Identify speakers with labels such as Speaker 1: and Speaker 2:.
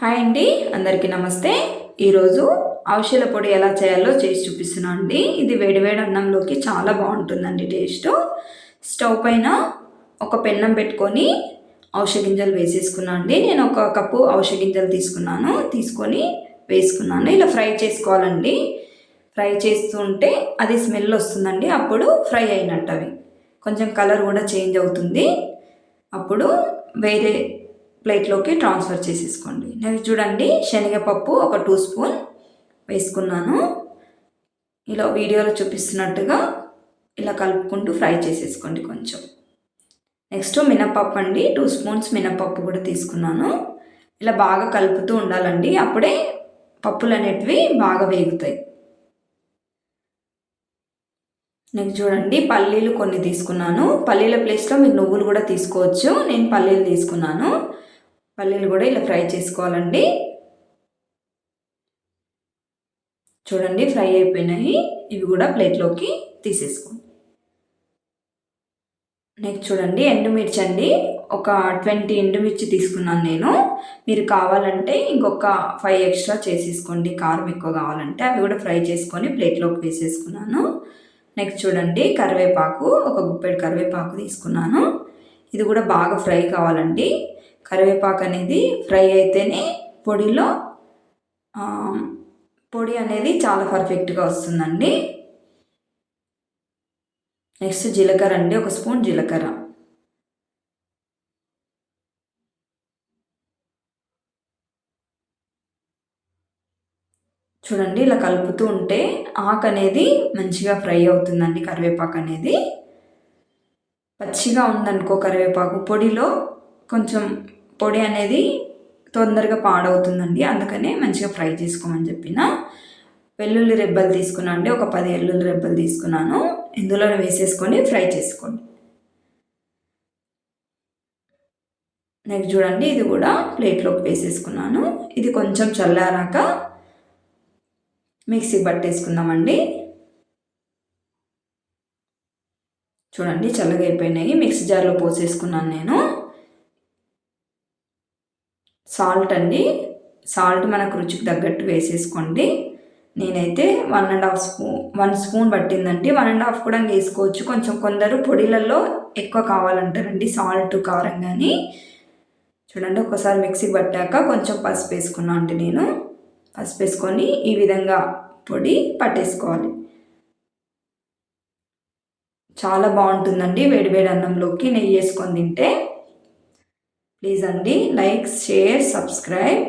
Speaker 1: Hi అండి అందరికీ నమస్తే. ఈరోజు ఔషధ పొడి ఎలా చేయాలో చేసి చూపిస్తున్నాను అండి. ఇది వేడివేడి అన్నంలోకి చాలా బాగుంటుందండి టేస్ట్. స్టవ్ పైన ఒక పెన్నం పెట్టుకొని ఔషధ గింజలు వేసేసుకున్నాను అండి. నేను ఒక కప్పు ఔషధ గింజలు తీసుకున్నాను. తీసుకొని వేసుకున్నాను. ఇలా ఫ్రై చేసుకోవాలండి. ఫ్రై చేస్తుంటే అది స్మెల్ వస్తుందండి. అప్పుడు ఫ్రై అయినట్టు అవి కొంచెం కలర్ కూడా చేంజ్ అవుతుంది. అప్పుడు వేరే ప్లేట్లోకి ట్రాన్స్ఫర్ చేసేసుకోండి. నెక్స్ట్ చూడండి శనగపప్పు ఒక టూ స్పూన్ వేసుకున్నాను. ఇలా వీడియోలో చూపిస్తున్నట్టుగా ఇలా కలుపుకుంటూ ఫ్రై చేసేసుకోండి కొంచెం. నెక్స్ట్ మినపప్పు అండి టూ స్పూన్స్ మినపప్పు కూడా తీసుకున్నాను. ఇలా బాగా కలుపుతూ ఉండాలండి అప్పుడే పప్పులు అనేటివి బాగా వేగుతాయి. నెక్స్ట్ చూడండి పల్లీలు కొన్ని తీసుకున్నాను. పల్లీల ప్లేస్లో మీరు నువ్వులు కూడా తీసుకోవచ్చు. నేను పల్లీలు తీసుకున్నాను. పల్లీలు కూడా ఇలా ఫ్రై చేసుకోవాలండి. చూడండి ఫ్రై అయిపోయినాయి. ఇవి కూడా ప్లేట్లోకి తీసేసుకోండి. నెక్స్ట్ చూడండి ఎండుమిర్చి అండి. ఒక ట్వంటీ ఎండుమిర్చి తీసుకున్నాను నేను. మీరు కావాలంటే ఇంకొక ఫైవ్ ఎక్స్ట్రా చేసేసుకోండి. కారం ఎక్కువ కావాలంటే అవి కూడా ఫ్రై చేసుకొని ప్లేట్లోకి వేసేసుకున్నాను. నెక్స్ట్ చూడండి కరివేపాకు ఒక గుప్పెడు కరివేపాకు తీసుకున్నాను. ఇది కూడా బాగా ఫ్రై కావాలండి. కరివేపాకు అనేది ఫ్రై అయితేనే పొడిలో పొడి అనేది చాలా పర్ఫెక్ట్గా వస్తుందండి. నెక్స్ట్ జీలకర్ర అండి ఒక స్పూన్ జీలకర్ర. చూడండి ఇలా కలుపుతూ ఉంటే ఆకు అనేది మంచిగా ఫ్రై అవుతుందండి కరివేపాకు అనేది. పచ్చిగా ఉందనుకో కరివేపాకు పొడిలో కొంచెం పొడి అనేది తొందరగా పాడవుతుందండి. అందుకనే మంచిగా ఫ్రై చేసుకోమని చెప్పిన. వెల్లుల్లి రెబ్బలు తీసుకున్నాను అండి. ఒక పది వెల్లుల్లి రెబ్బలు తీసుకున్నాను. ఇందులో వేసేసుకొని ఫ్రై చేసుకోండి. నెక్స్ట్ చూడండి ఇది కూడా ప్లేట్లోకి వేసేసుకున్నాను. ఇది కొంచెం చల్లారాక మిక్సీ పట్టేసుకుందామండి. చూడండి చల్లగా అయిపోయినాయి. మిక్సీ జార్లో పోసేసుకున్నాను నేను. సాల్ట్ అండి. సాల్ట్ మనకు రుచికి తగ్గట్టు వేసేసుకోండి. నేనైతే one and half spoon one spoon పట్టిందండి వన్ అండ్ హాఫ్ కూడా వేసుకోవచ్చు. కొంచెం కొందరు పొడిలలో ఎక్కువ కావాలంటారండి సాల్ట్ కారం కానీ చూడండి ఒకసారి మిక్సీ పట్టాక కొంచెం పసుపు వేసుకున్నా అండి నేను. పసుపు వేసుకొని ఈ విధంగా పొడి పట్టేసుకోవాలి. చాలా బాగుంటుందండి వేడివేడి అన్నంలోకి నెయ్యి వేసుకొని తింటే. ప్లీజ్ అండి లైక్ షేర్ సబ్స్క్రైబ్.